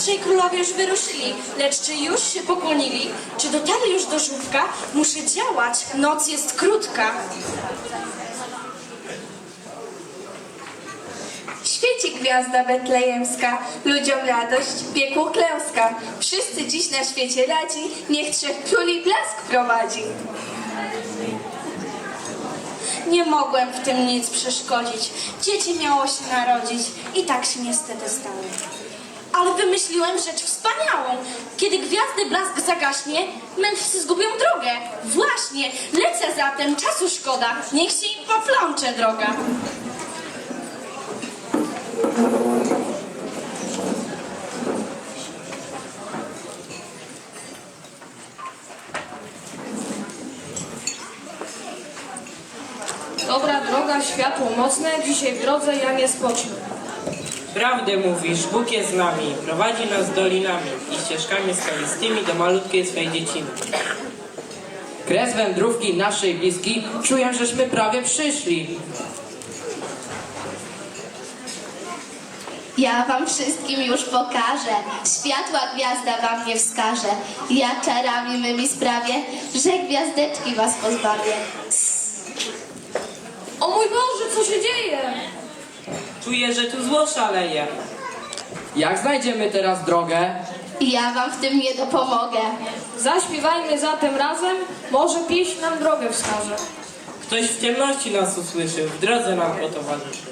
Trzej królowie już wyruszyli, lecz czy już się pokłonili? Czy dotarli już do żółwka? Muszę działać, noc jest krótka. Świeci gwiazda betlejemska, ludziom radość, wieku klęska. Wszyscy dziś na świecie radzi, niech trzech króli blask prowadzi. Nie mogłem w tym nic przeszkodzić. Dzieci miało się narodzić i tak się niestety stało. Ale wymyśliłem rzecz wspaniałą. Kiedy gwiazdy blask zagaśnie, mędrcy zgubią drogę. Właśnie, lecę zatem, czasu szkoda. Niech się im poplącze droga. Dobra droga, światło mocne, dzisiaj w drodze ja nie spocznę. Prawdę mówisz, Bóg jest z nami, prowadzi nas dolinami i ścieżkami skalistymi do malutkiej swej dzieciny. Kres wędrówki naszej bliskiej, czuję, żeśmy prawie przyszli. Ja wam wszystkim już pokażę, światła gwiazda wam nie wskaże. Ja czarami mymi sprawię, że gwiazdeczki was pozbawię. O mój Boże, co się dzieje? Czuję, że tu zło szaleje. Jak znajdziemy teraz drogę? Ja wam w tym nie dopomogę. Zaśpiewajmy zatem razem, może pieśń nam drogę wskaże. Ktoś w ciemności nas usłyszy, w drodze nam potowarzyszy.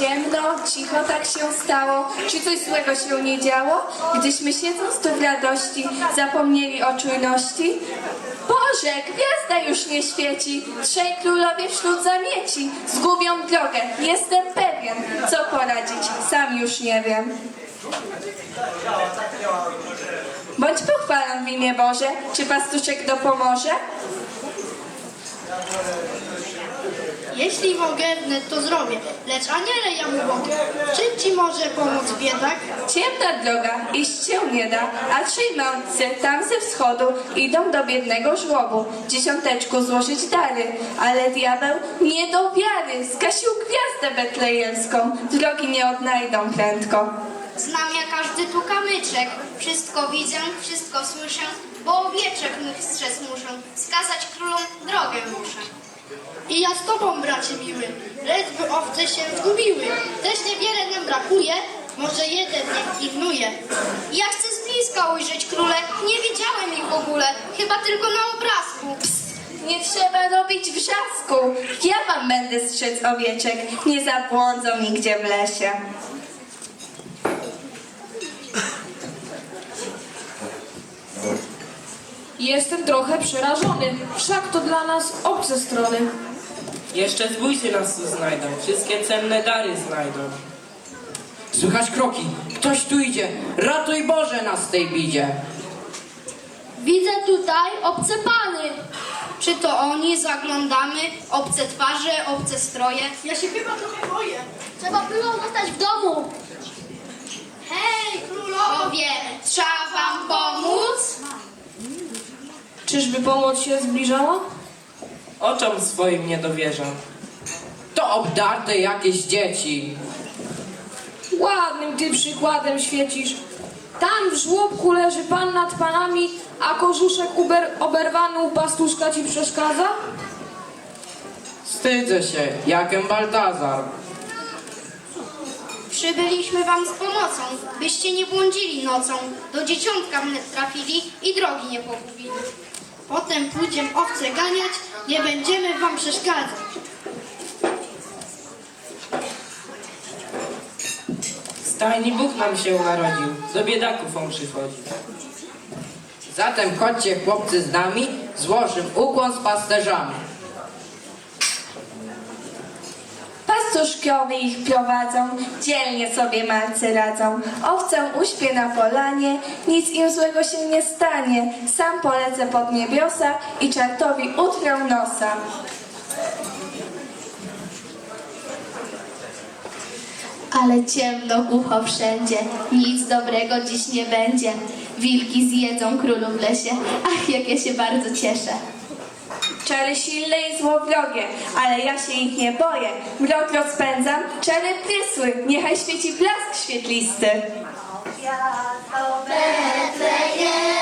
Ciemno, cicho tak się stało. Czy coś złego się nie działo? Gdyśmy siedząc tu w radości, zapomnieli o czujności? Boże, gwiazda już nie świeci, trzej królowie wśród zamieci zgubią drogę, jestem pewien. Co poradzić, sam już nie wiem. Bądź pochwalą w imię Boże, czy pastuszek dopomoże? Jeśli mogę, wnet to zrobię. Lecz aniele ja mu mogę. Czym ci może pomóc biedak? Ciemna droga, iść się nie da, a trzej mędrcy tam ze wschodu idą do biednego żłobu, dziesiąteczku złożyć dary, ale diabeł nie do wiary, zgasił gwiazdę betlejemską, drogi nie odnajdą prędko. Znam ja każdy tu kamyczek. Wszystko widzę, wszystko słyszę, bo owieczek mych strzec muszę. Wskazać królom drogę muszę. I ja z tobą, bracie miły, lecz by owce się zgubiły. Też niewiele nam brakuje, może jeden niech pilnuje. Ja chcę z bliska ujrzeć króle, nie widziałem ich w ogóle, chyba tylko na obrazku. Nie trzeba robić wrzasku, ja wam będę strzec owieczek, nie zabłądzą nigdzie w lesie. Jestem trochę przerażony, wszak to dla nas obce strony. Jeszcze zbójcy nas tu znajdą, wszystkie cenne dary znajdą. Słychać kroki. Ktoś tu idzie. Ratuj Boże nas w tej bidzie. Widzę tutaj obce pany. Czy to oni? Zaglądamy. Obce twarze, obce stroje. Ja się chyba trochę boję. Trzeba było zostać w domu. Hej, królowie, trzeba wam pomóc? Czyżby pomoc się zbliżała? Oczom swoim nie dowierzam. To obdarte jakieś dzieci. Ładnym ty przykładem świecisz. Tam w żłobku leży pan nad panami, a kożuszek uber, oberwany u pastuszka ci przeszkadza? Wstydzę się, jakem Baltazar. Przybyliśmy wam z pomocą, byście nie błądzili nocą. Do dzieciątka trafili i drogi nie pogubili. Potem pójdziemy owce ganiać, nie będziemy wam przeszkadzać. Stajni Bóg nam się narodził, do biedaków on przychodzi. Zatem chodźcie chłopcy z nami, złożym ukłon z pasterzami. Pastuszkowie ich prowadzą, dzielnie sobie malcy radzą. Owcę uśpię na polanie, nic im złego się nie stanie. Sam polecę pod niebiosa i czartowi utrę nosa. Ale ciemno, głucho wszędzie, nic dobrego dziś nie będzie. Wilki zjedzą królu w lesie, ach jak ja się bardzo cieszę. Czary silne i złowrogie, ale ja się ich nie boję. Mrok rozpędzam, czary prysły, niechaj świeci blask świetlisty. Gwiazdo Betlejemska,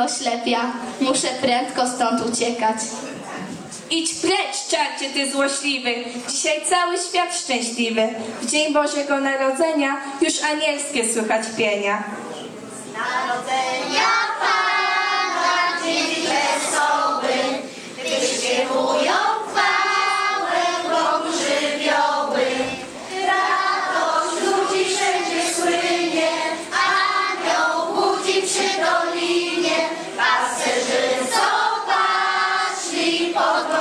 mnie oślepia, muszę prędko stąd uciekać. Idź precz, czarcie ty złośliwy, dzisiaj cały świat szczęśliwy. W dzień Bożego Narodzenia już anielskie słychać pienia. Narodzenia people.